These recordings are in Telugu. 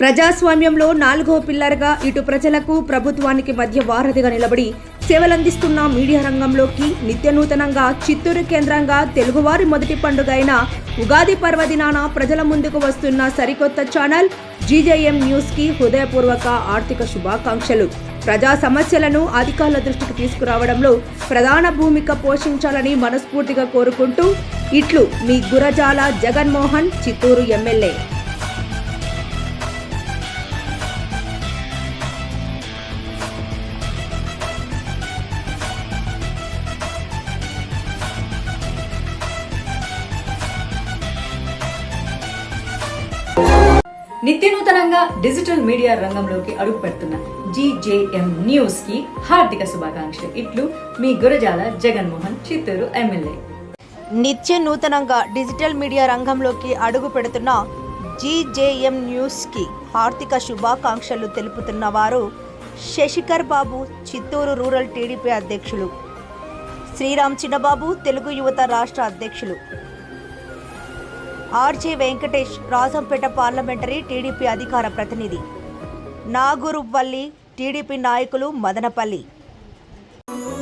ప్రజాస్వామ్యంలో నాలుగో పిల్లర్గా ఇటు ప్రజలకు ప్రభుత్వానికి మధ్య వారధిగా నిలబడి సేవలందిస్తున్న మీడియా రంగంలోకి నిత్యనూతనంగా చిత్తూరు కేంద్రంగా తెలుగువారి మొదటి పండుగ అయిన ఉగాది పర్వదినాన ప్రజల ముందుకు వస్తున్న సరికొత్త ఛానల్ జీజేఎం న్యూస్కి హృదయపూర్వక ఆర్థిక శుభాకాంక్షలు. ప్రజా సమస్యలను అధికారుల దృష్టికి తీసుకురావడంలో ప్రధాన భూమిక పోషించాలని మనస్ఫూర్తిగా కోరుకుంటూ ఇట్లు మీ గురజాల జగన్మోహన్ చిత్తూరు ఎమ్మెల్యే. నిత్యనూతనంగా డిజిటల్ మీడియా రంగంలోకి అడుగు పెడుతున్న జీజేఎం న్యూస్కి హార్దిక శుభాకాంక్షలు. ఇట్లు మీ గురజాల జగన్మోహన్ చిత్తూరు ఎమ్మెల్యే. నిత్య నూతనంగా డిజిటల్ మీడియా రంగంలోకి అడుగు పెడుతున్న జీజేఎం న్యూస్కి ఆర్థిక శుభాకాంక్షలు తెలుపుతున్న వారు శశికర్ బాబు చిత్తూరు రూరల్ టీడీపీ అధ్యక్షులు. శ్రీరామ్ చిన్నబాబు తెలుగు యువత రాష్ట్ర అధ్యక్షులు. R G Venkatesh Rajampet parliamentary TDP అధికార ప్రతినిధి. నాగురువల్లి టీడీపీ నాయకులు మదనపల్లి.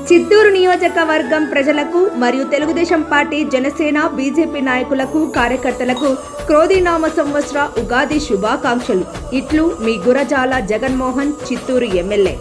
చిత్తూరు నియోజకవర్గం ప్రజలకు మరియు తెలుగుదేశం పార్టీ జనసేన బీజేపీ నాయకులకు కార్యకర్తలకు క్రోధినామ సంవత్సర ఉగాది శుభాకాంక్షలు. ఇట్లు మీ గురజాల జగన్మోహన్ చిత్తూరు ఎమ్మెల్యే.